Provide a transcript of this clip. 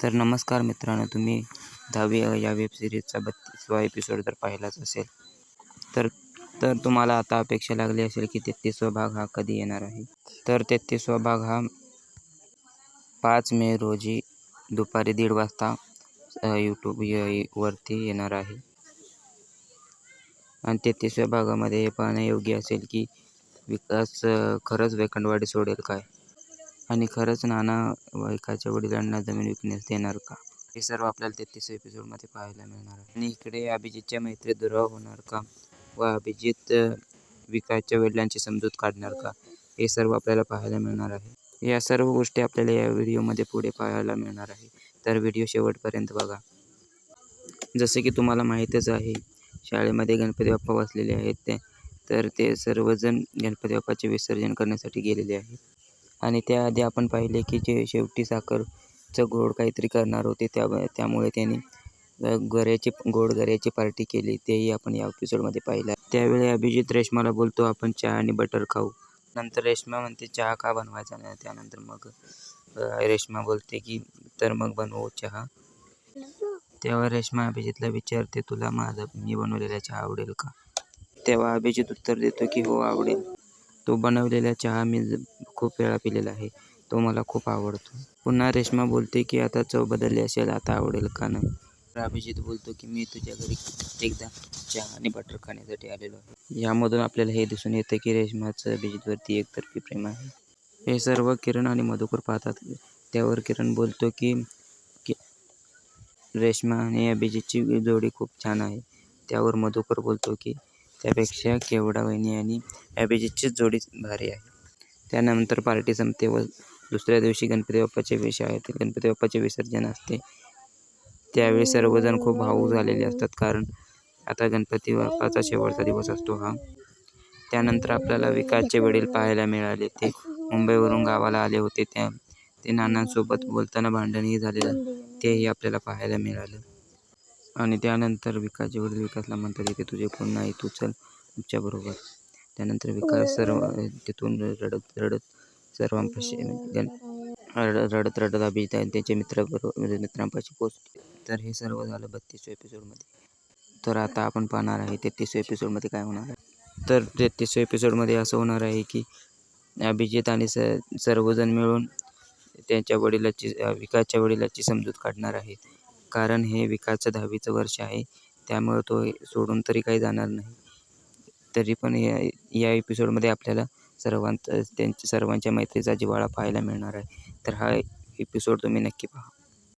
तर नमस्कार मित्रांनो तुम्ही दहावी या वेब सिरीजचा बत्तीसवा एपिसोड जर पाहिलाच असेल तर तर तुम्हाला आता अपेक्षा लागली असेल की तेहतीसवा भाग हा कधी येणार आहे. तर तेहतीसवा भाग हा पाच मे रोजी दुपारी दीड वाजता यूट्यूब वरती येणार आहे. आणि तेहतीसव्या भागामध्ये हे पाहण्यायोग्य असेल की विकास खरंच वेकंडवाडी सोडेल काय? आणि खरंच नाना वायकाच्या वडिलांना जमीन विकण्यास देणार का? हे सर्व आपल्याला तेहतीस एपिसोडमध्ये पाहायला मिळणार आहे. आणि इकडे अभिजितच्या मैत्रीत दुरावा होणार का? व अभिजित विकायच्या वडिलांची समजूत काढणार का? हे सर्व आपल्याला पाहायला मिळणार आहे. या सर्व गोष्टी आपल्याला या व्हिडिओमध्ये पुढे पाहायला मिळणार आहे. तर व्हिडिओ शेवटपर्यंत बघा. जसे की तुम्हाला माहीतच आहे शाळेमध्ये गणपती बाप्पा बसलेले आहेत ते. तर ते सर्वजण गणपती बाप्पाचे विसर्जन करण्यासाठी गेलेले आहेत. आणि त्याआधी आपण पाहिले की जे शेवटी साखरचं गोड काहीतरी करणार होते त्या त्यामुळे त्यांनी गऱ्याची गोड गऱ्याची पार्टी केली. तेही आपण या एपिसोडमध्ये पाहिलं त्यावेळी अभिजित रेश्माला बोलतो आपण चहा आणि बटर खाऊ. नंतर रेश्मा म्हणते चहा का बनवायचा नाही? त्यानंतर मग रेश्मा बोलते की तर मग बनवू चहा. तेव्हा रेश्मा अभिजितला विचारते तुला माझा मी बनवलेला चहा आवडेल का? तेव्हा अभिजित उत्तर देतो की हो आवडेल. तो बनवलेला चहा मी खूप वेळा पिलेला आहे. तो मला खूप आवडतो. पुन्हा रेश्मा बोलते की आता चव बदलली असेल आता आवडेल का नाही? तर अभिजित बोलतो की मी तुझ्या घरी एकदा चहा आणि बटर खाण्यासाठी आलेलो आहे. यामधून आपल्याला हे दिसून येतं की रेश्माचं अभिजितवरती एकतर्फी प्रेम आहे. हे सर्व किरण आणि मधुकर पाहतात. त्यावर किरण बोलतो की की रेश्मा आणि अभिजितची जोडी खूप छान आहे. त्यावर मधुकर बोलतो की त्यापेक्षा केवढा वहिनी आणि अभिजितचीच जोडी भारी आहे. त्यानंतर पार्टी संपते व दुसऱ्या दिवशी गणपती बाप्पाचे विषयातील आहेत. गणपती बाप्पाचे विसर्जन असते. त्यावेळी सर्वजण खूप भावूक झालेले असतात कारण आता गणपती बाप्पाचा शेवटचा दिवस असतो हा. त्यानंतर आपल्याला विकासचे वडील पाहायला मिळाले. ते मुंबईवरून गावाला आले होते. त्या ते नानांसोबत बोलताना भांडणही झालेलं तेही आपल्याला पाहायला मिळालं. आणि त्यानंतर विकासचे वडील विकासला म्हणतात की तुझे कोण नाही तू चल आमच्याबरोबर. त्यानंतर विकास सर्व तिथून रडत रडत सर्वांपाशी गण रड- रडत रडत अभिजित आणि त्यांच्या मित्राबरोबर मित्रांपाशी पोचतो तर हे सर्व झालं बत्तीसव्या एपिसोडमध्ये तर आता आपण पाहणार आहे तेहतीसव्या एपिसोडमध्ये काय होणार आहे. तर तेहतीसव्या एपिसोडमध्ये असं होणार आहे की अभिजित आणि स सर्वजण मिळून त्यांच्या वडिलाची विकासच्या वडिलाची समजूत काढणार आहेत. कारण हे विकासचं दहावीचं वर्ष आहे. त्यामुळे तो सोडून तरी काही जाणार नाही. तरी पण या या एपिसोडमध्ये आपल्याला सर्वांत त्यांच्या सर्वांच्या मैत्रीचा जिव्हाळा पाहायला मिळणार आहे. तर हा एपिसोड तुम्ही नक्की पहा.